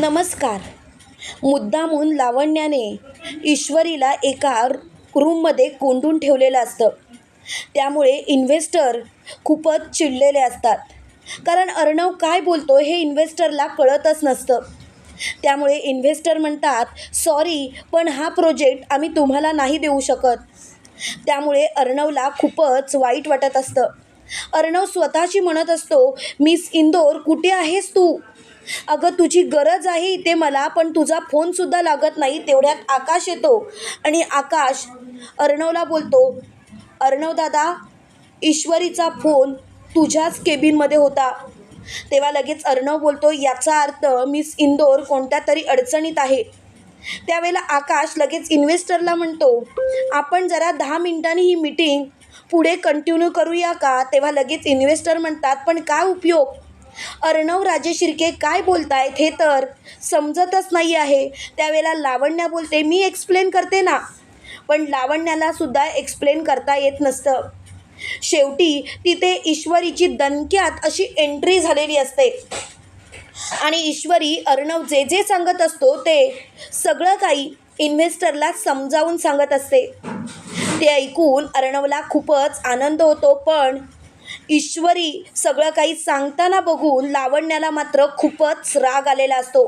नमस्कार. मुद्दामून लावण्याने ईश्वरीला एका रूममध्ये कोंडून ठेवलेलं असतं. त्यामुळे इन्व्हेस्टर खूपच चिडलेले असतात. कारण अर्णव काय बोलतो हे इन्व्हेस्टरला कळतच नसतं. त्यामुळे इन्व्हेस्टर म्हणतात सॉरी पण हा प्रोजेक्ट आम्ही तुम्हाला नाही देऊ शकत. त्यामुळे अर्णवला खूपच वाईट वाटत असतं. अर्णव स्वतःशी म्हणत असतो मिस इंदोर कुठे आहेस तू? अगं तुझी गरज आहे इथे मला पण तुझा फोनसुद्धा लागत नाही तेवढ्यात आकाश येतो. आणि आकाश अर्णवला बोलतो अर्णव दादा ईश्वरीचा फोन तुझ्याच केबिनमध्ये होता. तेव्हा लगेच अर्णव बोलतो याचा अर्थ मिस इंदोर कोणत्या तरी अडचणीत आहे. त्यावेळेला आकाश लगेच इन्व्हेस्टरला म्हणतो आपण जरा दहा मिनिटांनी ही मीटिंग पुढे कंटिन्यू करूया का? तेव्हा लगेच इन्व्हेस्टर म्हणतात पण काय उपयोग? अर्णव राजे शिर्के काय बोलतायत हे तर समजतच नाही आहे. त्यावेळेला लावण्या बोलते मी एक्सप्लेन करते ना. पण लावण्याला सुद्धा एक्सप्लेन करता येत नसतं. शेवटी तिथे ईश्वरीची दणक्यात अशी एंट्री झालेली असते. आणि ईश्वरी अर्णव जे जे सांगत असतो ते सगळं काही इन्व्हेस्टरला समजावून सांगत असते. ते ऐकून अर्णवला खूपच आनंद होतो पण ईश्वरी सगळं काही सांगताना बघून लावण्याला मात्र खूपच राग आलेला असतो.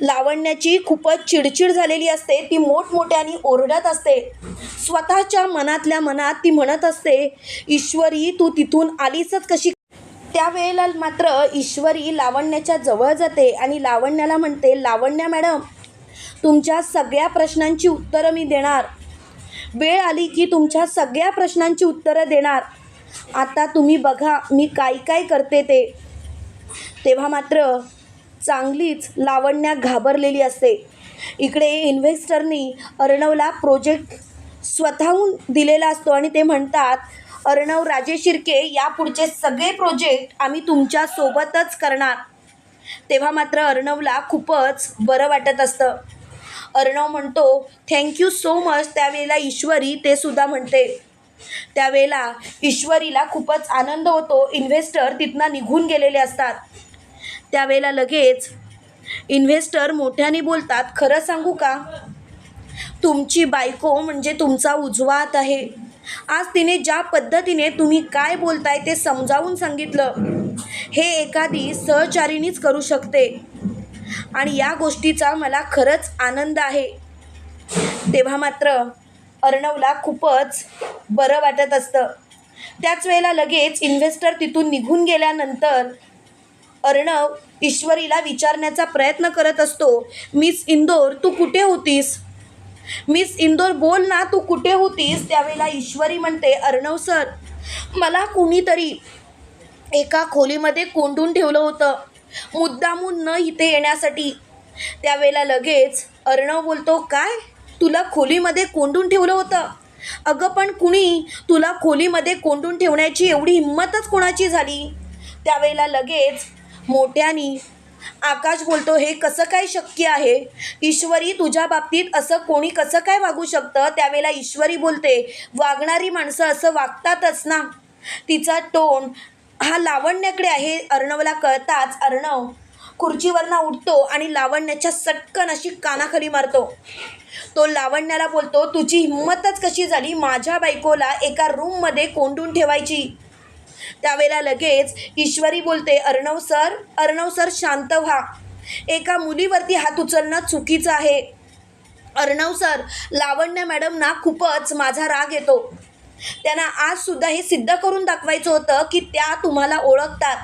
लावण्याची खूपच चिडचिड झालेली असते ती मोठमोठ्याने ओरडत असते. स्वतःच्या मनातल्या मनात ती म्हणत असते ईश्वरी तू तिथून आलीसच कशी? त्यावेळेला मात्र ईश्वरी लावण्याच्या जवळ जाते आणि लावण्याला म्हणते लावण्या मॅडम तुमच्या सगळ्या प्रश्नांची उत्तरं मी देणार. वेळ आली की तुमच्या सगळ्या प्रश्नांची उत्तरं देणार. आता तुम्ही बघा मी काय काय करते ते. तेव्हा मात्र चांगलीच लावण्या घाबरलेली असते. इकडे इन्व्हेस्टरनी अर्णवला प्रोजेक्ट स्वतःहून दिलेला असतो आणि ते म्हणतात अर्णव राजे शिर्के यापुढचे सगळे प्रोजेक्ट आम्ही तुमच्यासोबतच करणार. तेव्हा मात्र अर्णवला खूपच बरं वाटत असतं. अर्णव म्हणतो थँक्यू सो मच त्यावेळेला ईश्वरी ते सुद्धा म्हणते त्यावेळेला ईश्वरीला खूपच आनंद होतो. इन्व्हेस्टर तिथनं निघून गेलेले असतात. त्यावेळेला लगेच इन्व्हेस्टर मोठ्याने बोलतात खरं सांगू का? तुमची बायको म्हणजे तुमचा उजवा हात आहे. आज तिने ज्या पद्धतीने तुम्ही काय बोलताय ते समजावून सांगितलं. हे एखादी सहचारिणीच करू शकते. आणि या गोष्टीचा मला खरंच आनंद आहे. तेव्हा मात्र अर्णवला खूपच बरं वाटत असतं. त्याच वेळेला लगेच इन्व्हेस्टर तिथून निघून गेल्यानंतर अर्णव ईश्वरीला विचारण्याचा प्रयत्न करत असतो मिस इंदोर तू कुठे होतीस? मिस इंदोर बोल ना तू कुठे होतीस? त्यावेळेला ईश्वरी म्हणते अर्णव सर मला कुणीतरी एका खोलीमध्ये कोंडून ठेवलं होतं मुद्दामून न इथे येण्यासाठी. त्यावेळेला लगेच अर्णव बोलतो काय? तुला खोलीमध्ये कोंडून ठेवलं होतं. अगं पण कुणी तुला खोलीमध्ये कोंडून ठेवण्याची एवढी हिंमतच कोणाची झाली? त्यावेळेला लगेच मोठ्यानी आकाश बोलतो हे कसं काय शक्य आहे? ईश्वरी तुझ्या बाबतीत असं कोणी कसं काय वागू शकतं? त्यावेळेला ईश्वरी बोलते वागणारी माणसं असं वागतातच ना. तिचा टोन हा लावण्याकडे आहे. अर्णवला कळताच अर्णव खुर्चीवरनं उठतो आणि लावण्याच्या सटकन अशी कानाखाली मारतो. तो लावण्याला बोलतो तुझी हिंमतच कशी झाली माझ्या बायकोला एका रूममध्ये कोंडून ठेवायची? त्यावेळेला लगेच ईश्वरी बोलते अर्णव सर अर्णव सर शांत व्हा. एका मुलीवरती हात उचलणं चुकीचं आहे. अर्णव सर लावण्य मॅडमना खूपच माझा राग येतो. त्यांना आजसुद्धा हे सिद्ध करून दाखवायचं होतं की त्या तुम्हाला ओळखतात.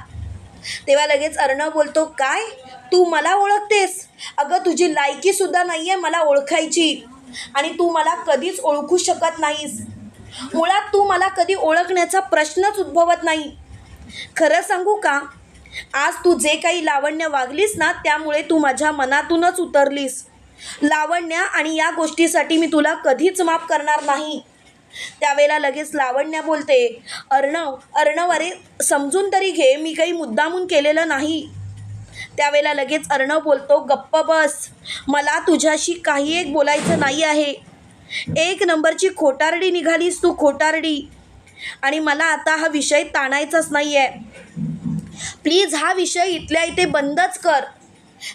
तेव्हा लगेच अर्णव बोलतो काय? तू मला ओळखतेस. अगं तुझी लायकीसुद्धा नाही आहे मला ओळखायची. आणि तू मला कधीच ओळखू शकत नाहीस. मुळात तू मला कधी ओळखण्याचा प्रश्नच उद्भवत नाही. खरं सांगू का? आज तू जे काही लावण्य वागलीस ना त्यामुळे तू माझ्या मनातूनच उतरलीस. लावण्या आणि या गोष्टीसाठी मी तुला कधीच माफ करणार नाही. त्यावेळेला लगेच लावण्या बोलते अर्णव अर्णव अरे समजून तरी घे मी काही मुद्दामून केलेलं नाही. त्यावेळेला लगेच अर्णव बोलतो गप्प बस. मला तुझ्याशी काही एक बोलायचं नाही आहे. एक नंबरची खोटारडी निघालीस तू खोटारडी. आणि मला आता हा विषय ताणायचाच नाही आहे प्लीज हा विषय इथल्या इथे बंदच कर.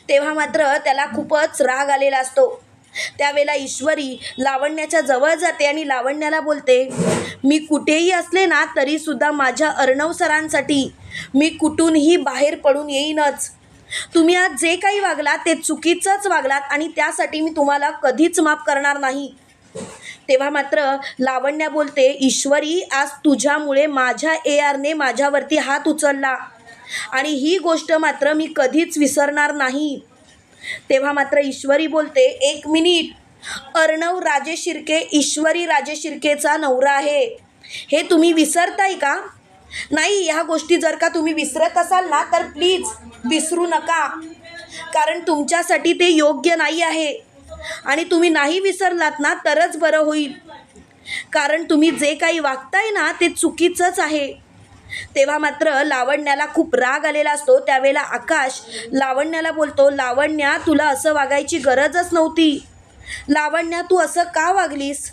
तेव्हा मात्र त्याला खूपच राग आलेला असतो. त्यावेळेला ईश्वरी लावण्याच्या जवळ जाते आणि लावण्याला बोलते मी कुठेही असले ना तरीसुद्धा माझ्या अर्णव सरांसाठी मी कुठूनही बाहेर पडून येईनच. तुम्ही आज जे काही वागलात ते चुकीचंच वागलात आणि त्यासाठी मी तुम्हाला कधीच माफ करणार नाही. तेव्हा मात्र लावण्या बोलते ईश्वरी आज तुझ्यामुळे माझ्या ए आरने माझ्यावरती हात उचलला आणि ही गोष्ट मात्र मी कधीच विसरणार नाही. तेव्हा मात्र ईश्वरी बोलते एक मिनिट. अर्णव राजे शिर्के ईश्वरी राजे शिर्केचा नवरा आहे. हे तुम्ही विसरताय का? नाही ह्या गोष्टी जर का तुम्ही विसरत असाल ना तर प्लीज विसरू नका. कारण तुमच्यासाठी ते योग्य नाही आहे. आणि तुम्ही नाही विसरलात ना तरच बरं होईल. कारण तुम्ही जे काही वागताय ना ते चुकीचंच आहे. तेव्हा मात्र लावण्याला खूप राग आलेला असतो. त्यावेळेला आकाश लावण्याला बोलतो लावण्या तुला असं वागायची गरजच नव्हती. लावण्या तू असं का वागलीस?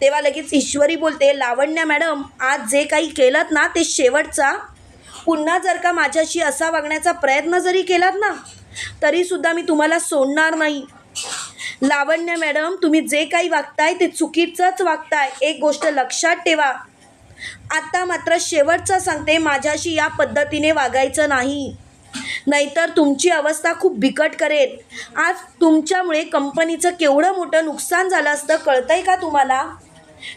तेव्हा लगेच ईश्वरी बोलते लावण्या मॅडम आज जे काही केलात ना ते शेवटचा. पुन्हा जर का माझ्याशी असा वागण्याचा प्रयत्न जरी केलात ना तरीसुद्धा मी तुम्हाला सोडणार नाही. लावण्य मॅडम तुम्ही जे काही वागताय ते चुकीचंच वागताय. एक गोष्ट लक्षात ठेवा. आता मात्र शेवटचं सांगते माझ्याशी या पद्धतीने वागायचं नाही. नाहीतर तुमची अवस्था खूप बिकट करेल. आज तुमच्यामुळे कंपनीचं केवढं मोठं नुकसान झालं असतं कळतंय का तुम्हाला?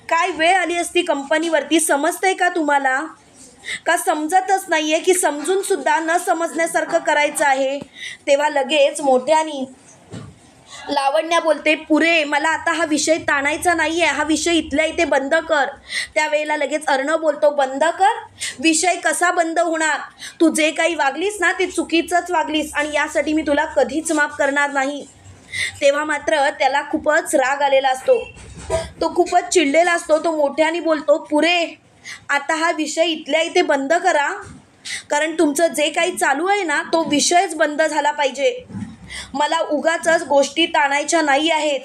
काय वेळ आली असती कंपनीवरती? समजतंय का तुम्हाला? का समजतच नाही आहे की समजूनसुद्धा न समजण्यासारखं करायचं आहे? तेव्हा लगेच मोठ्यानी लावण्या बोलते पुरे मला आता हा विषय ताणायचा नाही आहे हा विषय इथल्या इथे बंद कर. त्यावेळेला लगेच अर्णव बोलतो बंद कर? विषय कसा बंद होणार? तू जे काही वागलीस ना ते चुकीचंच वागलीस आणि यासाठी मी तुला कधीच माफ करणार नाही. तेव्हा मात्र त्याला खूपच राग आलेला असतो. तो खूपच चिडलेला असतो तो मोठ्याने बोलतो पुरे आता हा विषय इथल्या इथे बंद करा. कारण तुमचं जे काही चालू आहे ना तो विषयच बंद झाला पाहिजे. मला उगाचच गोष्टी ताणायच्या नाही आहेत.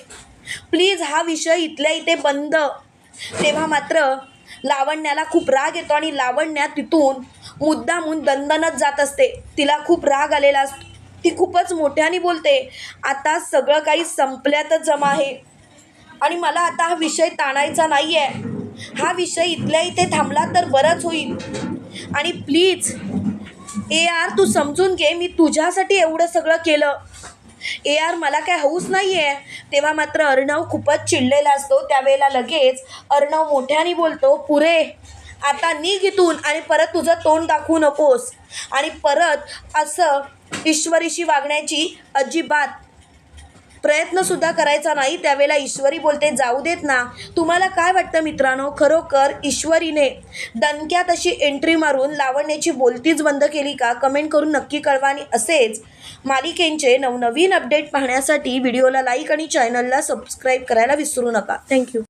प्लीज हा विषय इथल्या इथे बंद. तेव्हा मात्र लावण्याला खूप राग येतो आणि लावण्या तिथून मुद्दामून दंदनच जात असते. तिला खूप राग आलेला असतो. ती खूपच मोठ्याने बोलते आता सगळं काही संपल्यातच जमा आहे. आणि मला आता हा विषय ताणायचा नाही आहे हा विषय इथल्या इथे थांबला तर बरंच होईल. आणि प्लीज ए आर तू समजून घे मी तुझ्यासाठी एवढं सगळं केलं. ए आर मला काय हौस नाही आहे तेव्हा मात्र अर्णव खूपच चिडलेला असतो. त्यावेळेला लगेच अर्णव मोठ्याने बोलतो पुरे आता निघ इथून आणि परत तुझं तोंड दाखवू नकोस. आणि परत असं ईश्वरीशी वागण्याची अजिबात प्रयत्नसुद्धा करायचा नाही त्यावेळेला ईश्वरी बोलते जाऊ देत ना. तुम्हाला काय वाटतं मित्रांनो? खरोखर ईश्वरीने दणक्यात अशी एंट्री मारून लावण्याची बोलतीच बंद केली का? कमेंट करून नक्की कळवा आणि असेच मालिकेंचे नवनवीन अपडेट पाहण्यासाठी व्हिडिओला लाईक आणि चॅनलला सबस्क्राईब करायला विसरू नका. थँक्यू